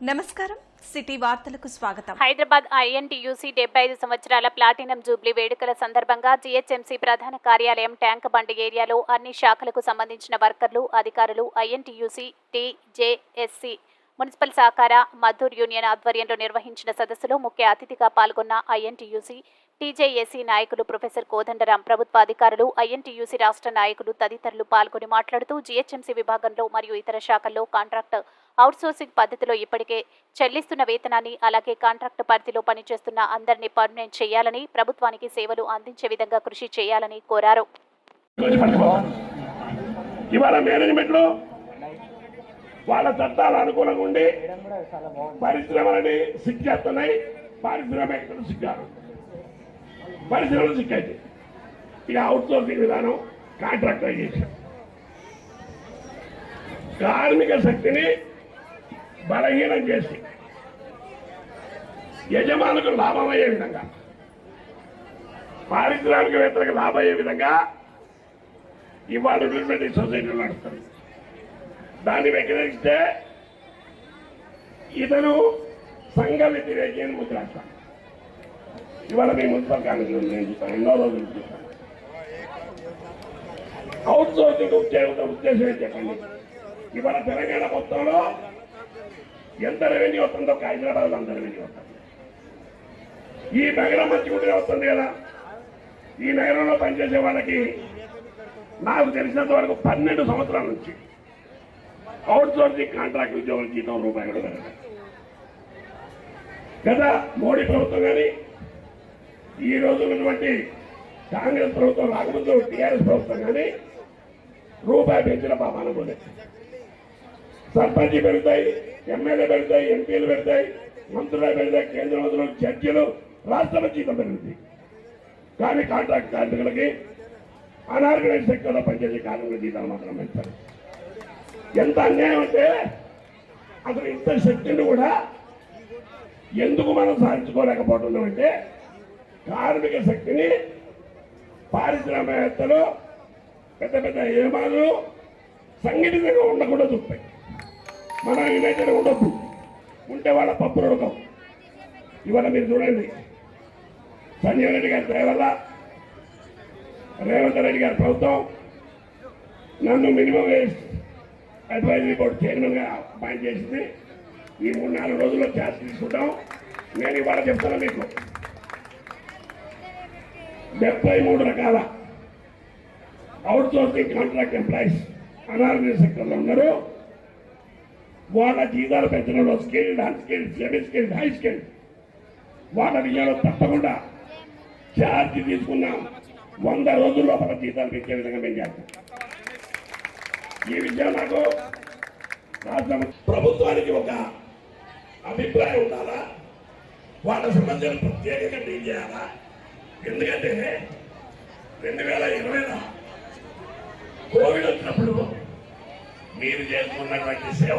నమస్కారం. సిటీ వార్తలకు స్వాగతం. హైదరాబాద్ ఐఎన్టీయూసీ డెబ్బై ఐదు సంవత్సరాల ప్లాటినం జూబ్లీ వేడుకల సందర్భంగా జీహెచ్ఎంసీ ప్రధాన కార్యాలయం ట్యాంక్ బండి ఏరియాలో అన్ని శాఖలకు సంబంధించిన వర్కర్లు అధికారులు ఐఎన్టీయూసీ టీజేఎస్సీ మున్సిపల్ సహకార మద్దూర్ యూనియన్ ఆధ్వర్యంలో నిర్వహించిన సదస్సులో ముఖ్య అతిథిగా పాల్గొన్న ఐఎన్టీయూసీ టీజేఏసీ నాయకులు ప్రొఫెసర్ కోదండరాం ప్రభుత్వ అధికారులు ఐఎన్టీయూసీ రాష్ట్ర నాయకులు తదితరులు పాల్గొని మాట్లాడుతూ జీహెచ్ఎంసీ విభాగంలో మరియు ఇతర శాఖల్లో కాంట్రాక్ట్ అవుట్సోర్సింగ్ పద్ధతిలో ఇప్పటికే చెల్లిస్తున్న వేతనాన్ని అలాగే కాంట్రాక్టు పరిధిలో పనిచేస్తున్న అందరినీ పర్మనెంట్ చేయాలని ప్రభుత్వానికి సేవలు అందించే విధంగా కృషి చేయాలని కోరారు. ఇవాళ మేనేజ్మెంట్ వాళ్ళ చట్టాలు అనుకూలంగా ఉండి పరిశ్రమలని సిక్కేస్తున్నాయి పారిశ్రామికలు సిక్కారు పరిశ్రమలు సిక్కాయి ఇక అవుట్సోర్సింగ్ విధానం విధానం కాంట్రాక్టైజేషన్ కార్మిక శక్తిని బలహీనం చేసి యజమానులకు లాభం అయ్యే విధంగా పారిశ్రామికవేత్తలకు లాభం అయ్యే విధంగా ఇవాళ ఉన్నటువంటి సొసైటీలు నడుస్తుంది. దాన్ని వ్యతిరేకిస్తే ఇతను సంఘ వ్యతిరేకి అని ఇవాళ మీ మున్సిపల్ కాలేజీలో నేను చూస్తాను ఎన్నో రోజులు చూస్తాను. అవుట్ సోర్సింగ్ ఉద్యోగం ఉద్దేశం ఏంటి చెప్పండి? ఇవాళ తెలంగాణ మొత్తంలో ఎంత రెవెన్యూ వస్తుందో ఒక హైదరాబాద్లో అంత రెవెన్యూ వస్తుంది. ఈ నగరం మంచిగా వస్తుంది కదా. ఈ నగరంలో పనిచేసే వాళ్ళకి నాకు తెలిసినంత వరకు పన్నెండు సంవత్సరాల నుంచి అవుట్ సోర్సింగ్ కాంట్రాక్ట్ ఉద్యోగుల జీతం రూపాయి కూడా పెరగలేదు. గత మోడీ ప్రభుత్వం కానీ ఈ రోజు ఉన్నటువంటి కాంగ్రెస్ ప్రభుత్వం రాకముందు టీఆర్ఎస్ ప్రభుత్వం కానీ రూపాయి పెంచిన పాపాన పోలేదు. సర్పంచ్ పెరుగుతాయి ఎమ్మెల్యే పెరుగుతాయి ఎంపీలు పెరుగుతాయి మంత్రులు పెరుగుతాయి కేంద్ర మంత్రులు జడ్జీలు రాష్ట్రపతి జీతం పెరుగుతాయి కానీ కాంట్రాక్ట్ కార్మికులకి అనార్గనైజ్ సెక్టర్లో పనిచేసే కార్మికుల జీతాలు మాత్రం పెంచారు ఎంత అన్యాయం అంటే అసలు ఇంత శక్తిని కూడా ఎందుకు మనం సాధించుకోలేకపోతున్నాం అంటే కార్మిక శక్తిని పారిశ్రామికవేత్తలు పెద్ద పెద్ద యజమానులు సంఘటితంగా ఉండకుండా చూస్తాయి మన యునైటెడ్ ఉండొద్దు ఉంటే వాళ్ళ పప్పు రొడకం ఇవాళ మీరు చూడండి. సంజీవ్ రెడ్డి గారి దయవల్ల రేవంత్ రెడ్డి గారి ప్రభుత్వం నన్ను మినిమం వేజ్ అడ్వైజరీ బోర్డు చైర్మన్గా అపాయింట్ చేసింది. ఈ మూడు నాలుగు రోజుల్లో ఛాన్స్ తీసుకుంటాం. నేను ఇవాళ చెప్తాను మీకు. డెబ్బై మూడు రకాల outsourcing contract employees unorganise సెక్టర్లో ఉన్నారు. వాళ్ళ జీతాలు పెంచడంలో skilled unskilled semi skilled high skilled వాళ్ళ విజయంలో తప్పకుండా ఛార్జ్ తీసుకున్నాం వంద రోజుల లోపల జీతాలు పెంచే విధంగా మేము చేస్తాం. ఈ విషయం నాకు రాష్ట్ర ప్రభుత్వానికి ఒక అభిప్రాయం ఉండాలా? వాళ్ళ సమస్యలు ప్రత్యేకంగా డీల్ చేయాలా? ఎందుకంటే రెండు వేల ఇరవైలో కోవిడ్ వచ్చినప్పుడు మీరు చేసుకున్నటువంటి సేవ